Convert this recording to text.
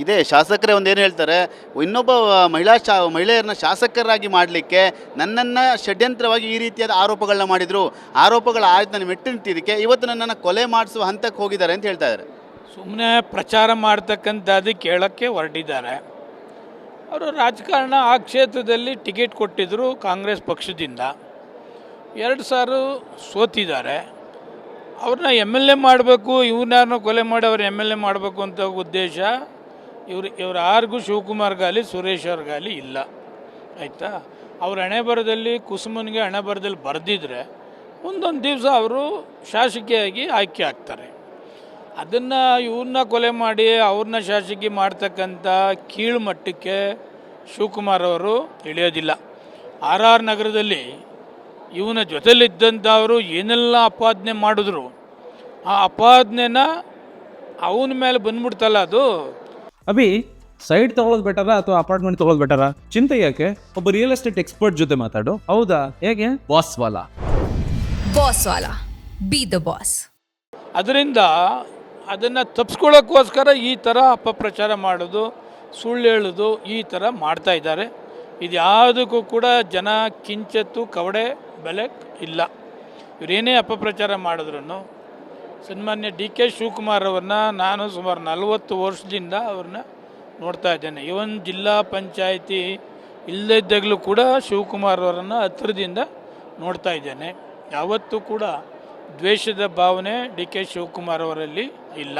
ಇದೇ. ಶಾಸಕರೇ ಒಂದು ಏನು ಹೇಳ್ತಾರೆ, ಇನ್ನೊಬ್ಬ ಮಹಿಳಾ ಶಾ, ಮಹಿಳೆಯರನ್ನ ಶಾಸಕರಾಗಿ ಮಾಡಲಿಕ್ಕೆ ನನ್ನನ್ನು ಷಡ್ಯಂತ್ರವಾಗಿ ಈ ರೀತಿಯಾದ ಆರೋಪಗಳನ್ನ ಮಾಡಿದರು. ಆರೋಪಗಳ ಆಯ್ತು ನಾನು ಮೆಟ್ಟಿ ನಿಂತಿದ್ದಕ್ಕೆ ಇವತ್ತು ನನ್ನನ್ನು ಕೊಲೆ ಮಾಡಿಸುವ ಹಂತಕ್ಕೆ ಹೋಗಿದ್ದಾರೆ ಅಂತ ಹೇಳ್ತಾ ಇದ್ದಾರೆ. ಸುಮ್ಮನೆ ಪ್ರಚಾರ ಮಾಡ್ತಕ್ಕಂಥದ್ದು ಕೇಳೋಕ್ಕೆ ಹೊರಟಿದ್ದಾರೆ. ಅವರು ರಾಜಕಾರಣ ಆ ಕ್ಷೇತ್ರದಲ್ಲಿ ಟಿಕೆಟ್ ಕೊಟ್ಟಿದ್ದರು ಕಾಂಗ್ರೆಸ್ ಪಕ್ಷದಿಂದ. ಎರಡು ಸಾರು ಸೋತಿದ್ದಾರೆ. ಅವ್ರನ್ನ ಎಂ ಎಲ್ ಎ ಮಾಡಬೇಕು, ಇವ್ರನ್ನ ಕೊಲೆ ಮಾಡಿ ಅವ್ರು ಎಂ ಎಲ್ ಎ ಮಾಡಬೇಕು ಅಂತ ಉದ್ದೇಶ ಇವ್ರು ಇವ್ರು ಯಾರಿಗೂ ಶಿವಕುಮಾರ್ಗಾಲಿ ಸುರೇಶ್ ಅವ್ರಿಗಾಲಿ ಇಲ್ಲ. ಆಯಿತಾ? ಅವ್ರ ಹಣೆ ಬರದಲ್ಲಿ ಕುಸುಮನಿಗೆ ಹಣೆ ಬರದಲ್ಲಿ ಬರೆದಿದ್ರೆ, ಒಂದೊಂದು ದಿವಸ ಅವರು ಶಾಸಕಿಯಾಗಿ ಆಯ್ಕೆ ಆಗ್ತಾರೆ. ಅದನ್ನು ಇವ್ರನ್ನ ಕೊಲೆ ಮಾಡಿ ಅವ್ರನ್ನ ಶಾಸಕಿ ಮಾಡ್ತಕ್ಕಂಥ ಕೀಳು ಮಟ್ಟಕ್ಕೆ ಶಿವಕುಮಾರ್ ಅವರು ಇಳಿಯೋದಿಲ್ಲ. ಆರ್ ಆರ್ ನಗರದಲ್ಲಿ ಇವನ ಜೊತೆಲಿದ್ದಂಥವರು ಏನೆಲ್ಲ ಅಪಾದನೆ ಮಾಡಿದ್ರು? ಆ ಅಪಾದನೆನ ಅವನ ಮೇಲೆ ಬಂದ್ಬಿಡ್ತಲ್ಲ ಅದು? ಅಭಿ ಸೈಡ್ ತಗೊಳ್ಳೋದು ಬೆಟರ ಅಥವಾ ಅಪಾರ್ಟ್ಮೆಂಟ್ ತಗೊಳ್ಳೋದು ಬೆಟರ ಚಿಂತೆ ಯಾಕೆ? ಒಬ್ಬ ರಿಯಲ್ ಎಸ್ಟೇಟ್ ಎಕ್ಸ್ಪರ್ಟ್ ಜೊತೆ ಮಾತಾಡು. ಹೌದಾ? ಹೇಗೆ? ಬಾಸ್ ವಾಲಾ. ಬಾಸ್ ವಾಲಾ. ಬಿ ದ ಬಾಸ್ ಅದರಿಂದ ಅದನ್ನು ತಪ್ಸ್ಕೊಳ್ಳೋಕ್ಕೋಸ್ಕರ ಈ ಥರ ಅಪಪ್ರಚಾರ ಮಾಡೋದು ಸುಳ್ಳು ಹೇಳೋದು ಈ ಥರ ಮಾಡ್ತಾ ಇದ್ದಾರೆ. ಇದ್ಯಾವುದಕ್ಕೂ ಕೂಡ ಜನ ಕಿಂಚತ್ತು ಕವಡೆ ಬೆಲೆ ಇಲ್ಲ. ಇವರೇನೇ ಅಪಪ್ರಚಾರ ಮಾಡಿದ್ರು ಸನ್ಮಾನ್ಯ ಡಿ ಕೆ ಶಿವಕುಮಾರ್ ಅವ್ರನ್ನ ನಾನು ಸುಮಾರು ನಲವತ್ತು ವರ್ಷದಿಂದ ಅವ್ರನ್ನ ನೋಡ್ತಾ ಇದ್ದೇನೆ. ಇವನ್ ಜಿಲ್ಲಾ ಪಂಚಾಯಿತಿ ಇಲ್ಲದಿದ್ದಾಗಲೂ ಕೂಡ ಶಿವಕುಮಾರ್ ಅವರನ್ನು ಹತ್ತಿರದಿಂದ ನೋಡ್ತಾ ಇದ್ದೇನೆ. ಯಾವತ್ತೂ ಕೂಡ ದ್ವೇಷದ ಭಾವನೆ ಡಿ ಕೆ ಶಿವಕುಮಾರ್ ಅವರಲ್ಲಿ ಇಲ್ಲ.